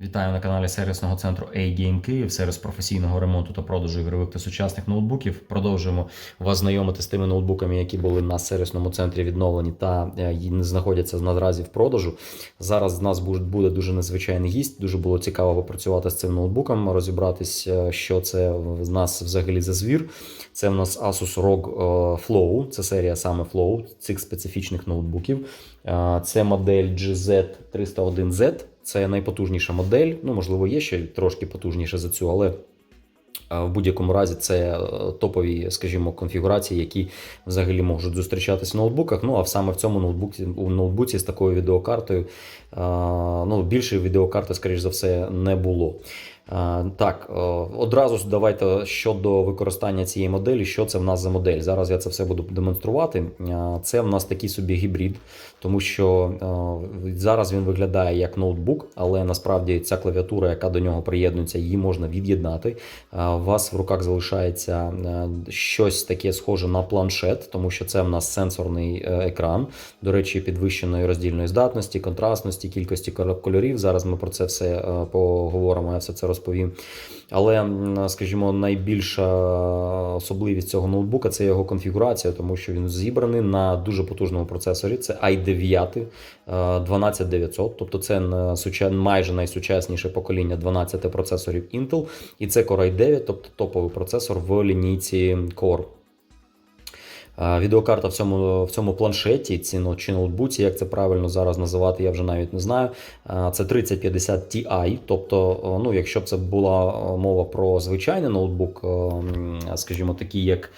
Вітаю на каналі сервісного центру A-Game Київ, сервіс професійного ремонту та продажу ігрових та сучасних ноутбуків. Продовжуємо вас знайомити з тими ноутбуками, які були на сервісному центрі відновлені та е, знаходяться наразі в продажу. Зараз з нас буде дуже незвичайний гість. Дуже було цікаво попрацювати з цим ноутбуком, розібратись, е, що це в нас взагалі за звір. Це в нас Asus ROG е, Flow, це серія саме Flow цих специфічних ноутбуків. Це модель GZ301Z. Це найпотужніша модель. Ну, можливо, є ще трошки потужніше за цю, але в будь-якому разі це е, топові, скажімо, конфігурації, які взагалі можуть зустрічатися в ноутбуках. Ну а саме в цьому ноутбуці, у ноутбуці з такою відеокартою, ну, більше відеокарти, скоріш за все, не було. Е, Так, е, одразу давайте щодо використання цієї моделі, що це в нас за модель. Зараз я це все буду демонструвати. Е, Це в нас такий собі гібрид, тому що зараз він виглядає як ноутбук, але насправді ця клавіатура, яка до нього приєднується, її можна від'єднати. У вас в руках залишається щось таке схоже на планшет, тому що це в нас сенсорний екран. До речі, підвищеної роздільної здатності, контрастності, кількості кольорів. Зараз ми про це все поговоримо, я все це розповім. Але, скажімо, найбільша особливість цього ноутбука це його конфігурація, тому що він зібраний на дуже потужному процесорі. Це i9 е, 12900, тобто це майже найсучасніше покоління 12 процесорів Intel, і це Core i9, тобто топовий процесор в лінійці Core. Відеокарта в цьому, в цьому планшеті чи ноутбуці, як це правильно зараз називати, я вже навіть не знаю. Це 3050 Ti. Тобто, ну, якщо б це була мова про звичайний ноутбук, скажімо, такий, як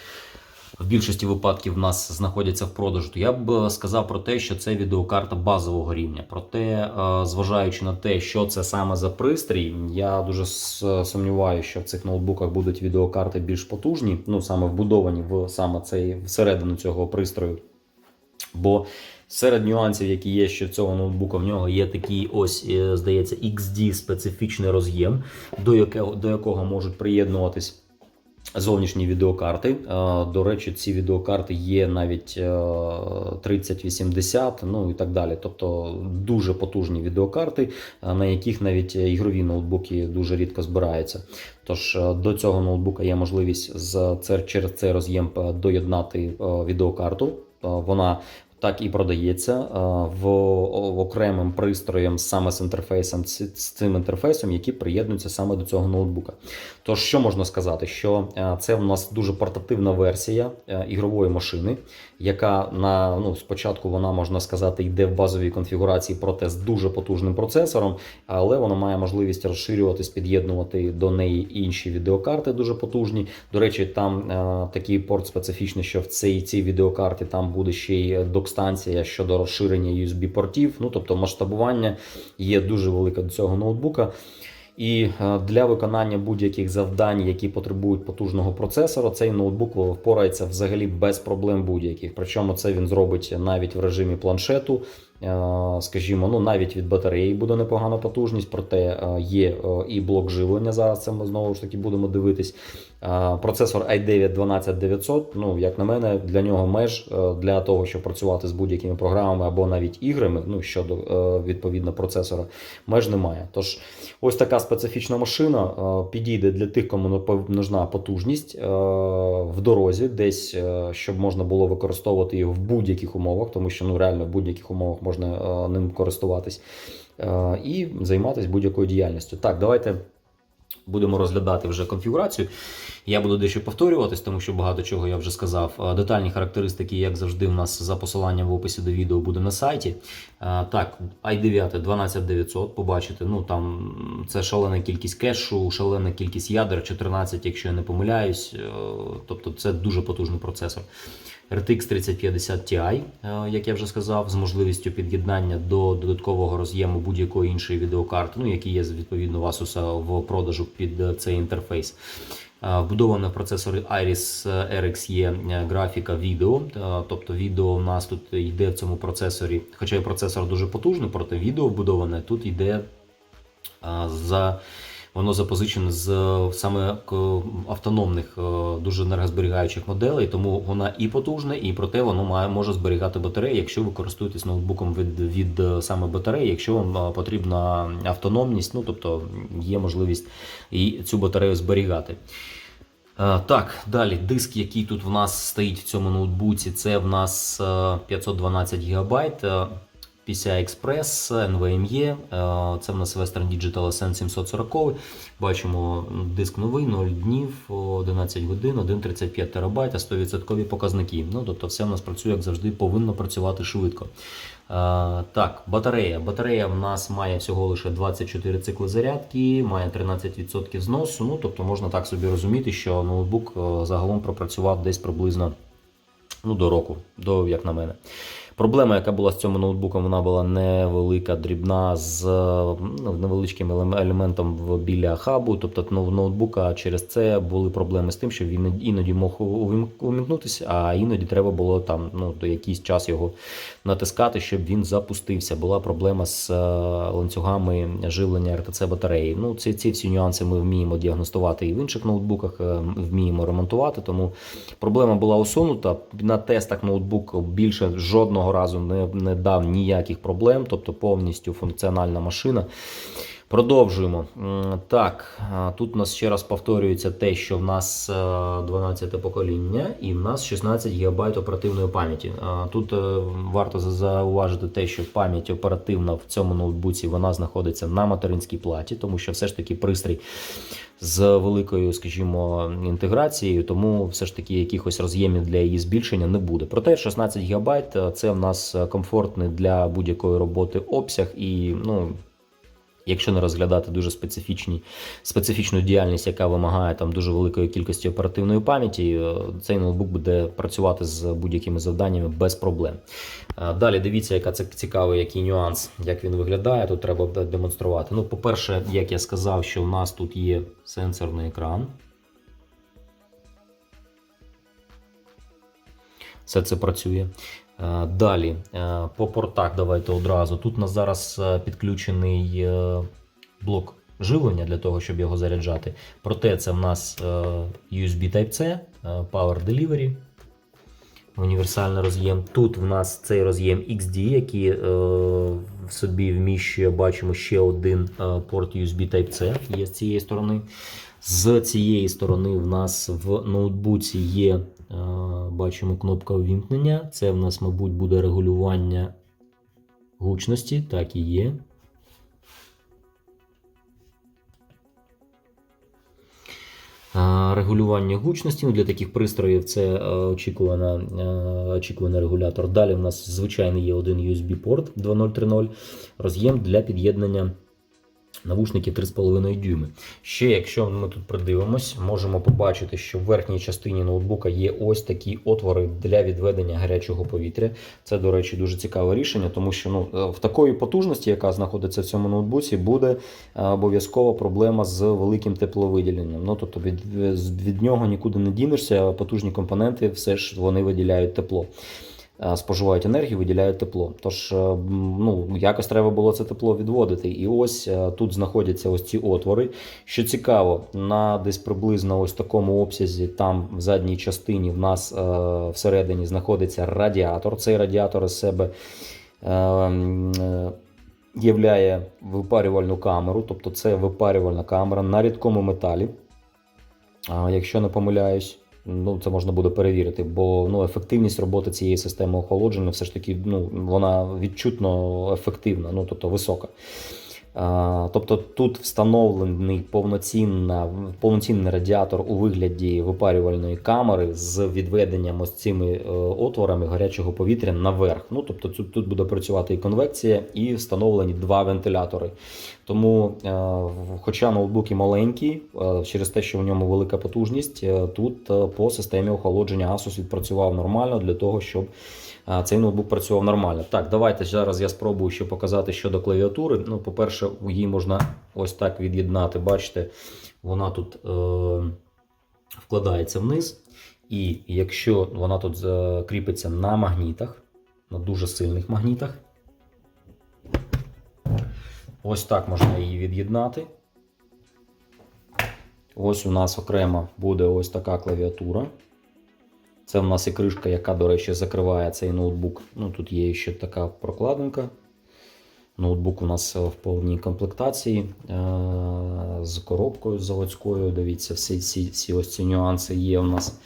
в більшості випадків в нас знаходяться в продажу, то я б е, сказав про те, що це відеокарта базового рівня. Проте, е, зважаючи на те, що це саме за пристрій, я дуже сумніваюся, що в цих ноутбуках будуть відеокарти більш потужні, ну саме вбудовані в саме цей всередину цього пристрою. Бо серед нюансів, які є ще в цього ноутбука, в нього є такий ось, е, здається, XD специфічний роз'єм, до якого, до якого можуть приєднуватись. Зовнішні відеокарти. Е, До речі, ці відеокарти є навіть е, 3080, ну і так далі. Тобто дуже потужні відеокарти, е, на яких навіть ігрові ноутбуки дуже рідко збираються. Тож е, до цього ноутбука є можливість з через цей роз'єм е, доєднати е, відеокарту. Е, Вона так і продається е, в окремим пристроєм саме з інтерфейсом, з цим інтерфейсом, які приєднуються саме до цього ноутбука. Тож, що можна сказати? Що е, це в нас дуже портативна версія е, ігрової машини, яка на ну спочатку вона можна сказати йде в базовій конфігурації, проте з дуже потужним процесором, але вона має можливість розширюватись, під'єднувати до неї інші відеокарти дуже потужні. До речі, там такий порт специфічний, що в цій цій відеокарті там буде ще й док-станція щодо розширення USB-портів. Ну тобто масштабування є дуже велике до цього ноутбука. І е, для виконання будь-яких завдань, які потребують потужного процесора, цей ноутбук впорається взагалі без проблем будь-яких. Причому це він зробить навіть в режимі планшету. Е, Скажімо, ну навіть від батареї буде непогана потужність, проте е, є е, і блок живлення. Зараз це ми знову ж таки будемо дивитись. Процесор i9 12900, ну як на мене, для нього меж для того, щоб працювати з будь-якими програмами або навіть іграми, ну щодо відповідно процесора, меж немає. Тож ось така специфічна машина підійде для тих, кому нужна потужність в дорозі, десь щоб можна було використовувати його в будь-яких умовах, тому що ну реально в будь-яких умовах можна е, ним користуватись е, і займатися будь-якою діяльністю. Так, давайте. Будемо розглядати вже конфігурацію. Я буду дещо повторюватись, тому що багато чого я вже сказав. Е, Детальні характеристики, як завжди, у нас за посиланням в описі до відео буде на сайті. Е, Так, i9 12900, побачите, ну там це шалена кількість кешу, шалена кількість ядер, 14, якщо я не помиляюсь. Е, Тобто це дуже потужний процесор. RTX 3050 Ti, як я вже сказав, з можливістю під'єднання до додаткового роз'єму будь-якої іншої відеокарти, ну, які є відповідно у Asus в продажу під цей інтерфейс. Вбудована в процесори Iris RX є е, графіка відео, тобто відео у нас тут йде в цьому процесорі, хоча і процесор дуже потужний, проте відео вбудоване тут йде за Воно запозичене з саме автономних, е, дуже енергозберігаючих моделей, тому вона і потужна, і проте воно має може зберігати батареї, якщо ви користуєтесь ноутбуком від, від е, саме батареї, якщо вам е, потрібна автономність, ну тобто є можливість і цю батарею зберігати. Так, далі диск, який тут в нас стоїть в цьому ноутбуці, це в нас е, 512 ГБ. PCI Express, NVMe, це в нас Western Digital Ascent 740. Бачимо диск новий, 0 днів, 11 годин, 1,35 ТБ, 100% показники. Ну, тобто все в нас працює, як завжди, повинно працювати швидко. Е, Так, батарея. Батарея в нас має всього лише 24 цикли зарядки, має 13% зносу. Ну, тобто можна так собі розуміти, що ноутбук е, загалом пропрацював десь приблизно ну, до року, до, як на мене. Проблема, яка була з цим ноутбуком, вона була невелика, дрібна з ну, невеличким елементом біля хабу. Тобто ну, ноутбука через це були проблеми з тим, що він іноді мог увім- увімкнутися, а іноді треба було там ну, якийсь час його натискати, щоб він запустився. Була проблема з е, ланцюгами живлення РТЦ батареї. Ну, ці, ці всі нюанси ми вміємо діагностувати і в інших ноутбуках, е, вміємо ремонтувати. Тому проблема була усунута. На тестах ноутбук більше жодного разу не, не дав ніяких проблем, тобто повністю функціональна машина. Продовжуємо. Так, тут у нас ще раз повторюється те, що в нас 12 покоління і в нас 16 ГБ оперативної пам'яті. Тут е, варто зауважити те, що пам'ять оперативна в цьому ноутбуці вона знаходиться на материнській платі, тому що все ж таки пристрій з великою, скажімо, інтеграцією, тому все ж таки якихось роз'ємів для її збільшення не буде. Проте 16 ГБ це в нас комфортний для будь-якої роботи обсяг і ну. Якщо не розглядати дуже специфічні, специфічну діяльність, яка вимагає там дуже великої кількості оперативної пам'яті, е, цей ноутбук буде працювати з будь-якими завданнями без проблем. Е, Далі дивіться, яка це цікавий який нюанс, як він виглядає. Тут треба демонструвати. Ну, по-перше, як я сказав, що в нас тут є сенсорний екран. Все це працює. Е, Далі, е, по портах давайте одразу. Тут у нас зараз е, підключений блок живлення для того, щоб його заряджати. Проте це в нас USB Type-C, Power Delivery, універсальний роз'єм. Тут в нас цей роз'єм XD, який в собі вміщує, бачимо, ще один порт USB Type-C є з цієї сторони. З цієї сторони в нас в ноутбуці є, бачимо, кнопка увімкнення. Це в нас, мабуть, буде регулювання гучності, так і є. Регулювання гучності ну, для таких пристроїв це е, очікувана, е, очікуваний регулятор. Далі в нас звичайний є один USB-порт 2.0.3.0, роз'єм для під'єднання навушників 3,5 дюйми. Ще, якщо ми тут придивимось, можемо побачити, що в верхній частині ноутбука є ось такі отвори для відведення гарячого повітря. Це, до речі, дуже цікаве рішення, тому що ну, е, в такої потужності, яка знаходиться в цьому ноутбуці, буде е, обов'язково проблема з великим тепловиділенням. Ну, тобто від, від нього нікуди не дінешся, потужні компоненти все ж вони виділяють тепло. Е, Споживають енергію, виділяють тепло. Тож, е, ну, якось треба було це тепло відводити. І ось е, тут знаходяться ось ці отвори. Що цікаво, на десь приблизно ось такому обсязі, там в задній частині в нас всередині знаходиться радіатор. Цей радіатор із себе являє випарювальну камеру, тобто це випарювальна камера на рідкому металі. Якщо не помиляюсь, ну це можна буде перевірити, бо ну, ефективність роботи цієї системи охолодження все ж таки ну, вона відчутно ефективна, ну тобто висока. А, Тобто тут встановлений повноцінна, повноцінний радіатор у вигляді випарювальної камери з відведенням ось цими е, отворами гарячого повітря наверх. Ну, тобто тут, тут буде працювати і конвекція, і встановлені два вентилятори. Тому, е, хоча ноутбук і маленький, е, через те, що в ньому велика потужність, е, тут по системі охолодження Asus відпрацював нормально для того, щоб цей ноутбук працював нормально. Так, давайте зараз я спробую ще показати щодо клавіатури. Ну, по-перше, її можна ось так від'єднати. Бачите, вона тут е, вкладається вниз. І якщо вона тут кріпиться на магнітах, на дуже сильних магнітах, ось так можна її від'єднати. Ось у нас окремо буде ось така клавіатура. Це в нас і кришка, яка, до речі, закриває цей ноутбук. Ну, тут є ще така прокладинка. Ноутбук у нас в повній комплектації е, з коробкою заводською. Дивіться, всі, всі, всі ось ці нюанси є у нас.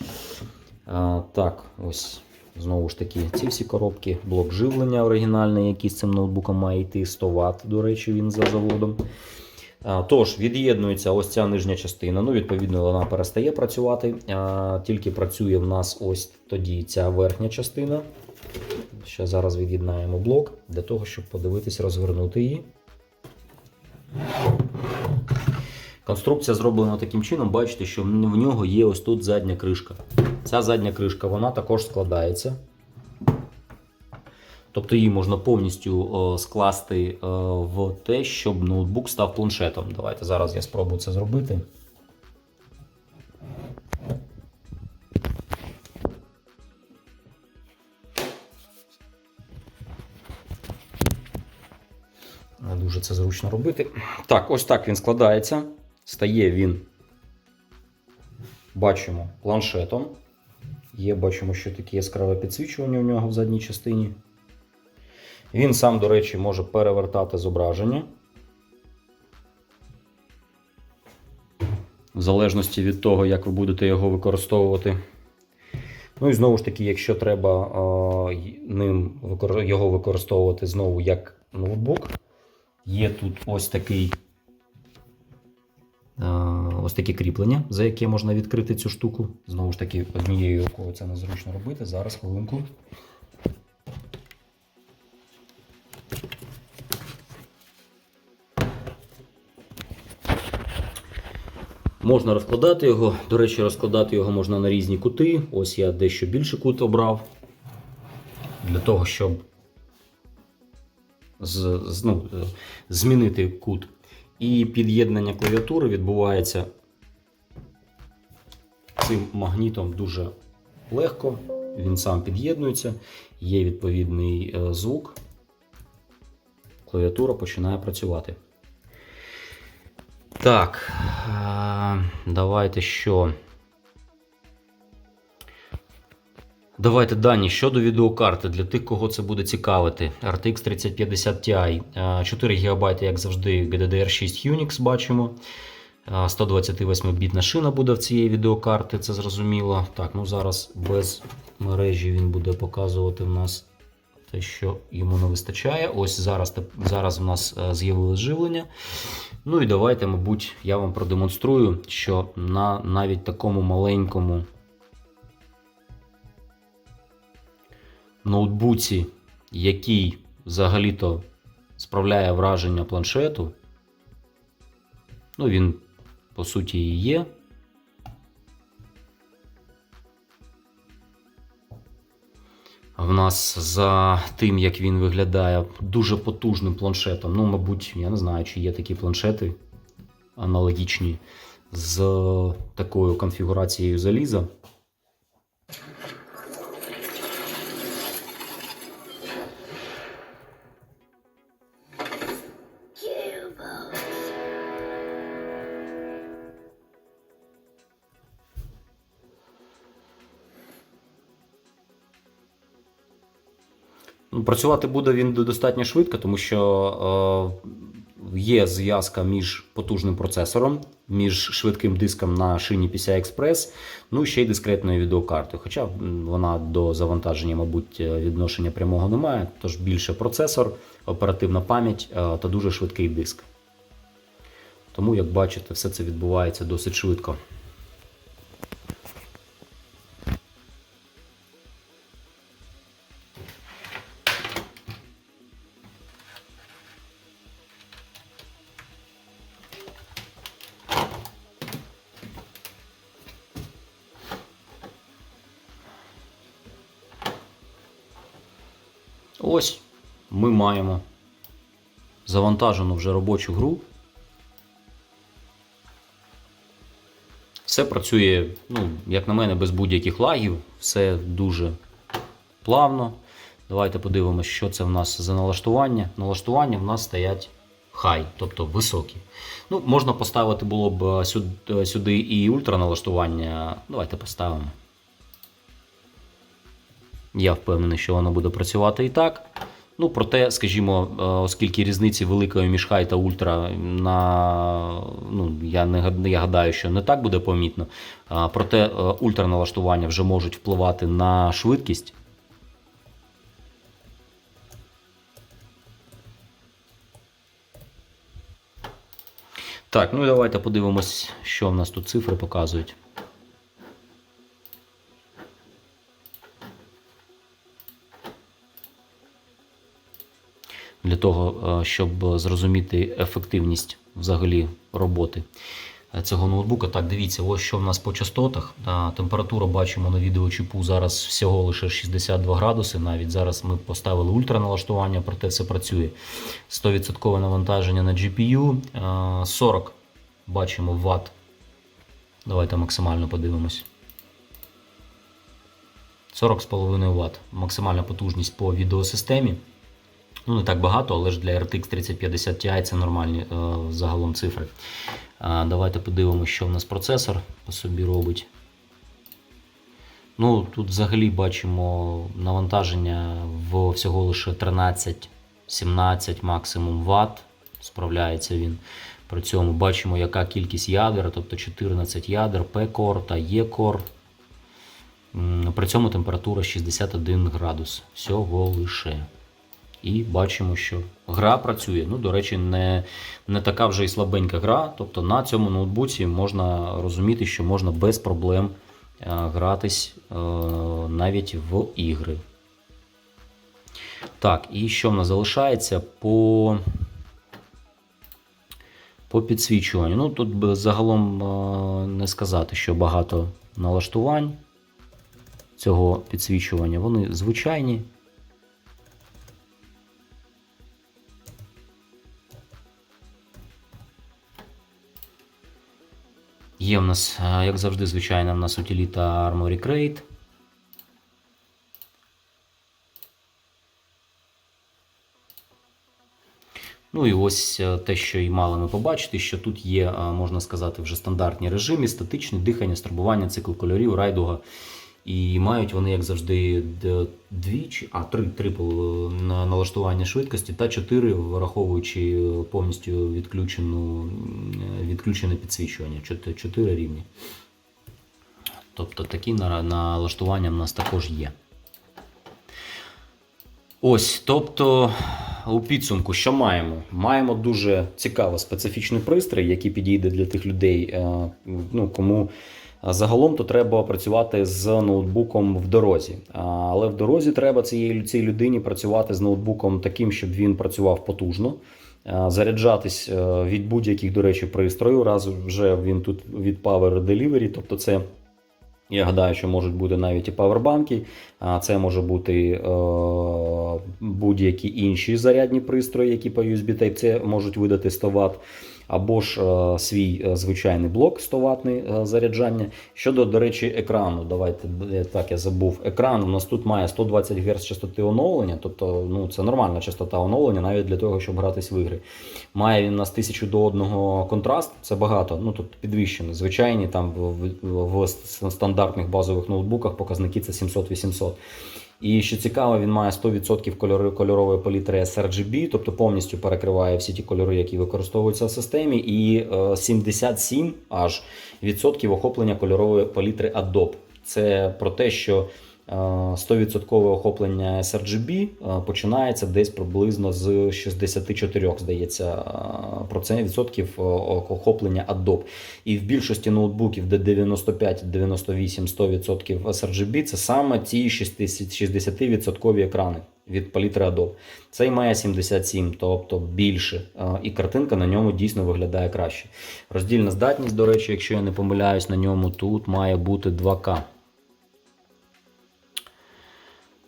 Е, Так, ось знову ж таки, ці всі коробки, блок живлення оригінальний, який з цим ноутбуком має йти 100 Вт, до речі, він за заводом. Тож, від'єднується ось ця нижня частина. Ну, відповідно, вона перестає працювати. Тільки працює в нас ось тоді ця верхня частина. Ще зараз від'єднаємо блок для того, щоб подивитись, розвернути її. Конструкція зроблена таким чином, бачите, що в нього є ось тут задня кришка. Ця задня кришка вона також складається. Тобто її можна повністю о, скласти о, в те, щоб ноутбук став планшетом. Давайте зараз я спробую це зробити. Не дуже це зручно робити. Так, ось так він складається. Стає він, бачимо, планшетом. Є, бачимо, що таке яскраве підсвічування у нього в задній частині. Він сам, до речі, може перевертати зображення. В залежності від того, як ви будете його використовувати. Ну і знову ж таки, якщо треба е, ним його використовувати знову як ноутбук, є тут ось такий. Ось таке кріплення, за яке можна відкрити цю штуку. Знову ж таки, однією рукою це незручно робити. Зараз хвилинку. Можна розкладати його. До речі, розкладати його можна на різні кути. Ось я дещо більше кут обрав. Для того, щоб з- ну, е, змінити кут. І під'єднання клавіатури відбувається цим магнітом дуже легко. Він сам під'єднується, є відповідний е, звук. Клавіатура починає працювати. Так, е, давайте що. Давайте дані щодо відеокарти для тих, кого це буде цікавити. RTX 3050 Ti, е, 4 ГБ, як завжди, GDDR6 Unix бачимо. Е, 128-бітна шина буде в цієї відеокарти, це зрозуміло. Так, ну зараз без мережі він буде показувати в нас те, що йому не вистачає. Ось зараз, зараз в нас е, з'явилось живлення. Ну і давайте, мабуть, я вам продемонструю, що на навіть такому маленькому ноутбуці, який взагалі-то справляє враження планшету, ну він по суті і є. В нас за тим, як він виглядає, дуже потужним планшетом. Ну, мабуть, я не знаю, чи є такі планшети аналогічні з такою конфігурацією заліза. Працювати буде він достатньо швидко, тому що е, є зв'язка між потужним процесором, між швидким диском на шині PCI Express, ну і ще й дискретною відеокартою. Хоча вона до завантаження, мабуть, е, відношення прямого немає, тож більше процесор, оперативна пам'ять е, та дуже швидкий диск. Тому, як бачите, все це відбувається досить швидко. Ось ми маємо завантажену вже робочу гру. Все працює, ну, як на мене, без будь-яких лагів, все дуже плавно. Давайте подивимося, що це в нас за налаштування. Налаштування в нас стоять high, тобто високі. Ну, Можна поставити було б сюди і ультраналаштування. Давайте поставимо. Я впевнений, що воно буде працювати і так. Ну, проте, скажімо, е, оскільки різниці великої між хай та ультра на ну, я не я гадаю, що не так буде помітно. Проте е, ультраналаштування вже можуть впливати на швидкість. Так, ну і давайте подивимось, що в нас тут цифри показують. Для того, е, щоб зрозуміти ефективність взагалі роботи е, цього ноутбука. Так, дивіться, ось що в нас по частотах. Температура бачимо на відео чіпу зараз всього лише 62 градуси. Навіть зараз ми поставили ультраналаштування, проте все працює. 100% навантаження на GPU, е, 40 бачимо Вт. Давайте максимально подивимось. 40,5 Вт. Максимальна потужність по відеосистемі. Ну, не так багато, але ж для RTX 3050 Ti це нормальні е, загалом цифри. Давайте подивимося, що в нас процесор по собі робить. Ну, тут взагалі бачимо навантаження в всього лише 13-17 максимум Вт. Справляється він. При цьому бачимо, яка кількість ядер, тобто 14 ядер, P-Core та E-Core. При цьому температура 61 градус. Всього лише. І бачимо, що гра працює. Ну, до речі, не, не така вже і слабенька гра. Тобто на цьому ноутбуці можна розуміти, що можна без проблем е, гратись е, навіть в ігри. Так, і що в нас залишається по, по підсвічуванню? Ну, тут загалом е, не сказати, що багато налаштувань цього підсвічування. Вони звичайні. Є в нас, е, як завжди, звичайно, в нас утиліта Armory Crate. Ну і ось е, те, що і мали ми побачити, що тут є, е, можна сказати, вже стандартні режими, статичне дихання, стробування, цикл кольорів, райдуга. І мають вони, як завжди, д- дві чи а три, три на налаштування швидкості та чотири, враховуючи е, повністю відключену, відключене підсвічування. Чотири рівні. Тобто такі налаштування в нас також є. Ось, тобто, у підсумку, що маємо? Маємо дуже цікавий специфічний пристрій, який підійде для тих людей, е, ну, кому загалом то треба працювати з ноутбуком в дорозі. Але в дорозі треба цієї цій людині працювати з ноутбуком таким, щоб він працював потужно. Заряджатись е, від будь-яких, до речі, пристрою. Раз вже він тут від Power Delivery, тобто це я гадаю, що можуть бути навіть і павербанки, а це може бути е, будь-які інші зарядні пристрої, які по USB Type-C можуть видати 100 Вт, або ж е, свій е, звичайний блок 100 ватний е, заряджання. Щодо, до речі, екрану, давайте так я забув. Екран у нас тут має 120 Гц частоти оновлення, тобто ну, це нормальна частота оновлення навіть для того, щоб гратись в ігри. Має він у нас 1000 до 1 контраст, це багато. Ну тут підвищено. Звичайні там в, в, в стандартних базових ноутбуках показники це 700-800. І що цікаво, він має 100% кольори, кольорової палітри sRGB, тобто повністю перекриває всі ті кольори, які використовуються в системі, і е, 77 аж відсотків охоплення кольорової палітри Adobe. Це про те, що е, 100% охоплення sRGB е, починається десь приблизно з 64, здається, е, процент- відсотків е, охоплення Adobe. І в більшості ноутбуків, де 95, 98, 100% sRGB, це саме ці 60% екрани від палітри Adobe. Цей має 77, тобто більше. Е, І картинка на ньому дійсно виглядає краще. Роздільна здатність, до речі, якщо я не помиляюсь, на ньому тут має бути 2К.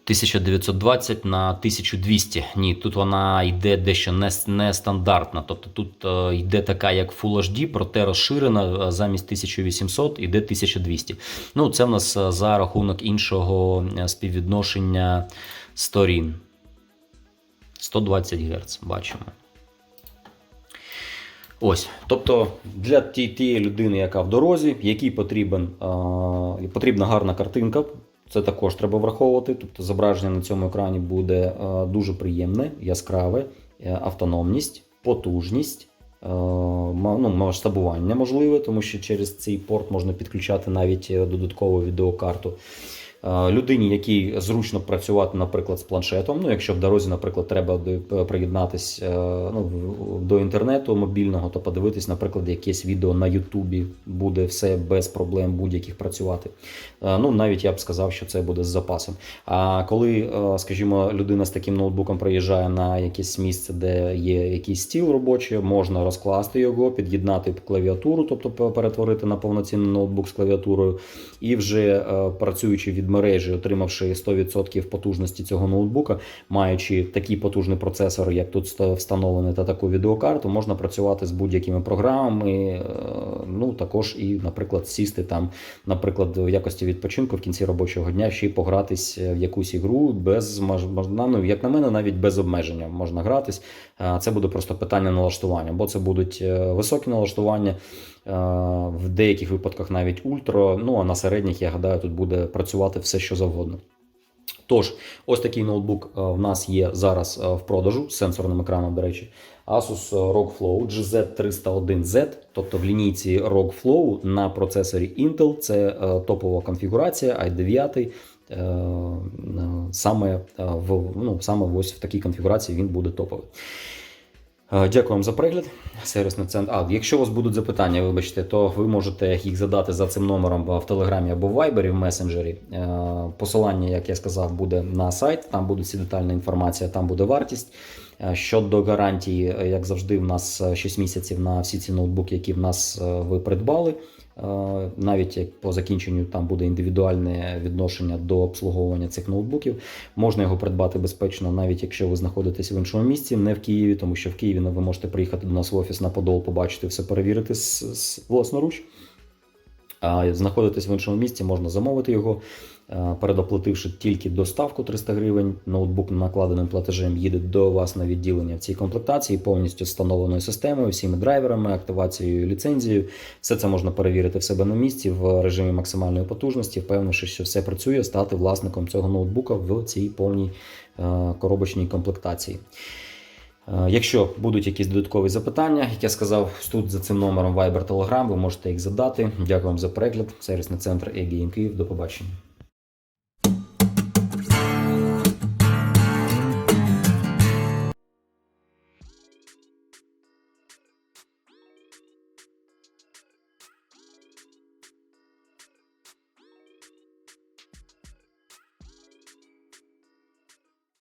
1920 на 1200. Ні, тут вона йде дещо не- нестандартна. Тобто тут е, йде така, як Full HD, проте розширена е, замість 1800 йде 1200. Ну, це в нас е, за рахунок іншого е, співвідношення сторін. 120 Гц бачимо. Ось, тобто для ті- тієї людини, яка в дорозі, якій потрібен, а, потрібна гарна картинка. Це також треба враховувати. Тобто зображення на цьому екрані буде дуже приємне, яскраве, е, автономність, потужність, е, ну, масштабування можливе, тому що через цей порт можна підключати навіть е, додаткову відеокарту. Е, Людині, якій зручно працювати, наприклад, з планшетом. Ну, якщо в дорозі, наприклад, треба приєднатись е, ну, до інтернету мобільного, то подивитись, наприклад, якесь відео на Ютубі буде все без проблем будь-яких працювати. Е, Ну, навіть я б сказав, що це буде з запасом. А коли, скажімо, людина з таким ноутбуком приїжджає на якесь місце, де є якийсь стіл робочий, можна розкласти його, під'єднати клавіатуру, тобто перетворити на повноцінний ноутбук з клавіатурою, і вже працюючи від мережі, отримавши 100% потужності цього ноутбука, маючи такий потужний процесор, як тут ста- встановлений, та таку відеокарту, можна працювати з будь-якими програмами. е, Ну також і, наприклад, сісти там, наприклад, в якості відпочинку в кінці робочого дня ще й погратись е, в якусь ігру без мож- мож- ну, як на мене, навіть без обмеження можна гратись. Це буде просто питання налаштування, бо це будуть е, високі налаштування. Е, В деяких випадках навіть ультра. Ну а на середніх, я гадаю, тут буде працювати все, що завгодно. Тож, ось такий ноутбук е, в нас є зараз е, в продажу з сенсорним екраном, до речі. Asus ROG Flow GZ301Z, тобто в лінійці ROG на процесорі Intel. Це топова конфігурація i9. е, е, Саме в ну, саме ось в такій конфігурації він буде топовий. Е, Дякую вам за перегляд. Сервісний центр. А якщо у вас будуть запитання, вибачте, то ви можете їх задати за цим номером в Телеграмі або в Вайбері в месенджері. Е, Посилання, як я сказав, буде на сайт. Там буде всі детальна інформація, там буде вартість. Е, Щодо гарантії, як завжди, в нас е, 6 місяців на всі ці ноутбуки, які в нас ви придбали. Е, Навіть як по закінченню там буде індивідуальне відношення до обслуговування цих ноутбуків. Можна його придбати безпечно, навіть якщо ви знаходитесь в іншому місці, не в Києві, тому що в Києві ну, ви можете приїхати до нас в офіс на Подол, побачити все, перевірити з, з власноруч. А знаходитись в іншому місці, можна замовити його, е, передоплативши тільки доставку 300 гривень. Ноутбук накладеним платежем їде до вас на відділення в цій комплектації, повністю встановленою системою, всіми драйверами, активацією, ліцензією. Все це можна перевірити в себе на місці в режимі максимальної потужності, впевнивши, що все працює, стати власником цього ноутбука в цій повній е, коробочній комплектації. Е, Якщо будуть якісь додаткові запитання, як я сказав, тут за цим номером Viber Telegram, ви можете їх задати. Дякую вам за перегляд. Сервісний центр e Київ. До побачення.